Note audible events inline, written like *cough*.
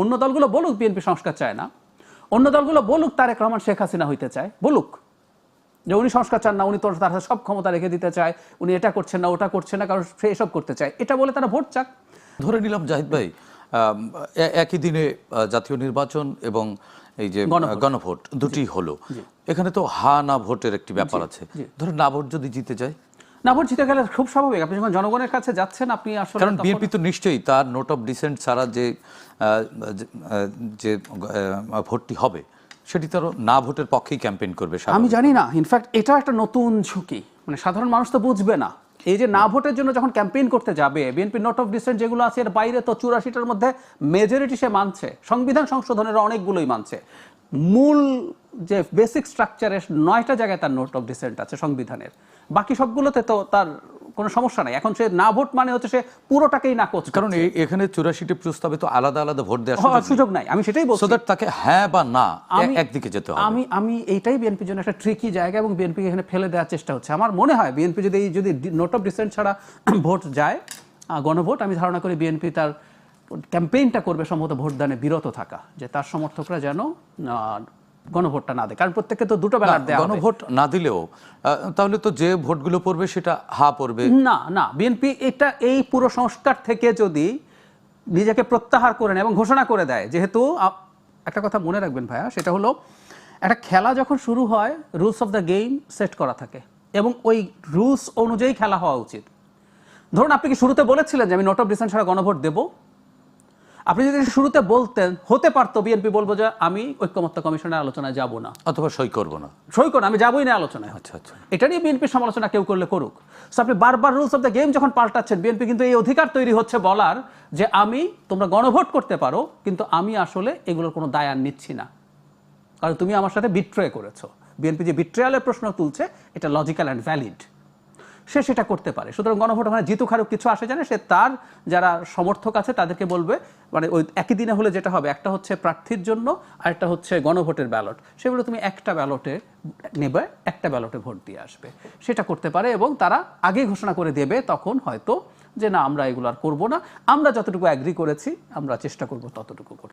অন্য দলগুলো বলুক বিএনপি সংস্কার চায় না। অন্য দলগুলো বলুক তারেক রহমান শেখ হাসিনা হইতে চায়। বলুক যে উনি সংস্কার চান না উনি তো তার সব ক্ষমতা রেখে দিতে চায়। উনি এটা করছেন না ওটা করছেন না কারণ সে এসব করতে চায়। এটা বলে তারা ভোট চাক। ধরে নিলাম জাহিদ ভাই একই দিনে জাতীয় নির্বাচন এবং এই যে গণভোট। দুটি হলো। এখানে তো হা না ভোটের একটি ব্যাপার আছে। ধরে না ভোট যদি জিতে যায় না ভোট জিতে গেলে খুব স্বাভাবিক। আপনি যখন জনগণের কাছে যাচ্ছেন আপনি আসলে কারণ বিএনপি তো নিশ্চয়ই তার নোট অফ ডিসেন্ট ছাড়া যে যে, ভোটটি হবে সেটি তার না ভোটের পক্ষেই ক্যাম্পেইন করবে আমি জানি না। ইনফ্যাক্ট এটা একটা নতুন ঝুঁকি। মানে সাধারণ মানুষ তো বুঝবে না। এই যে না ভোটের জন্য যখন ক্যাম্পেইন করতে যাবে বিএনপি নোট অফ ডিসেন্ট যেগুলো আছে এর বাইরে তো চুরাশিটার মধ্যে মেজরিটি সে মানছে। সংবিধান সংশোধনের অনেকগুলোই মানছে। মূল যে বেসিক স্ট্রাকচারের নয়টা জায়গায় তার নোট অফ ডিসেন্ট আছে সংবিধানের। বাকি সবগুলোতে তো তার কোনো সমস্যা নাই। এখন সে না ভোট মানে হচ্ছে সে পুরোটাকেই না কোচ কারণ এখানে চুরাশিটি প্রস্তাবে তো আলাদা আলাদা ভোট দেওয়ার সুযোগ নাই। আমি সেটাই বলছি। দ্যাট তাকে হ্যাঁ বা না একদিকে যেতে হবে। আমি আমি এইটাই বিএনপির জন্য একটা ট্রিকি জায়গা এবং বিএনপি এখানে ফেলে দেওয়ার চেষ্টা হচ্ছে। আমার মনে হয় বিএনপি যদি এই যদি নোট অফ ডিসেন্ট ছাড়া *clears throat* ভোট যায় গণভোট আমি ধারণা করি বিএনপি তার ক্যাম্পেইনটা করবে সম্ভবত ভোটদানে বিরত থাকা যে তার সমর্থকরা যেন গণভোটটা না দেয় কারণ প্রত্যেককে তো দুটো ব্যালট দেওয়া হবে। গণভোট না দিলেও তাহলে তো যে ভোটগুলো পড়বে সেটা হা পড়বে। না না বিএনপি এটা এই পুরো সংস্কার থেকে যদি নিজেকে প্রত্যাহার করে নেয় এবং ঘোষণা করে দেয় যেহেতু একটা কথা মনে রাখবেন ভাইয়া সেটা হলো একটা খেলা যখন শুরু হয় rules of the game set করা থাকে এবং ওই রুলস অনুযায়ী খেলা হওয়া উচিত। ধরুন আপনি কি শুরুতে বলেছিলেন যে আমি নোট অফ ডিসেন্ট ছাড়া গণভোট দেবো? আপনি যদি শুরুতে বলতেন হতে পারতো বিএনপি বলব যে আমি ঐক্যমত্য কমিশনের আলোচনায় যাব না। অথবা সই করব না। সই করুন আমি যাবোই না আলোচনায়। আচ্ছা আচ্ছা। এটা নিয়ে বিএনপির সমালোচনা কেউ করলে করুক। সো আপনি বারবার রুলস অফ দ্য গেম যখন পাল্টাচ্ছেন বিএনপি কিন্তু এই অধিকার তৈরি হচ্ছে বলার যে আমি তোমরা গণভোট করতে পারো কিন্তু আমি আসলে এগুলোর কোনো দায় আর নিচ্ছি না। কারণ তুমি আমার সাথে বিট্রয় করেছ। বিএনপি যে বিট্রয়ালের প্রশ্ন তুলছে এটা লজিক্যাল অ্যান্ড ভ্যালিড সে সেটা করতে পারে। সুতরাং গণভোট ওখানে জিতু খারুক কিছু আসে জানে সে তার যারা সমর্থক আছে তাদেরকে বলবে মানে ওই একই দিনে হলে যেটা হবে, একটা হচ্ছে প্রার্থীর জন্য আর একটা হচ্ছে গণভোটের ব্যালট। সেগুলো তুমি একটা ব্যালটে নেবে, একটা ব্যালটে ভোট দিয়ে আসবে। সেটা করতে পারে এবং তারা আগে ঘোষণা করে দেবে তখন হয়তো যে না, আমরা এগুলো আর করব না। আমরা যতটুকু অ্যাগ্রি করেছি, আমরা চেষ্টা করব ততটুকু করতে।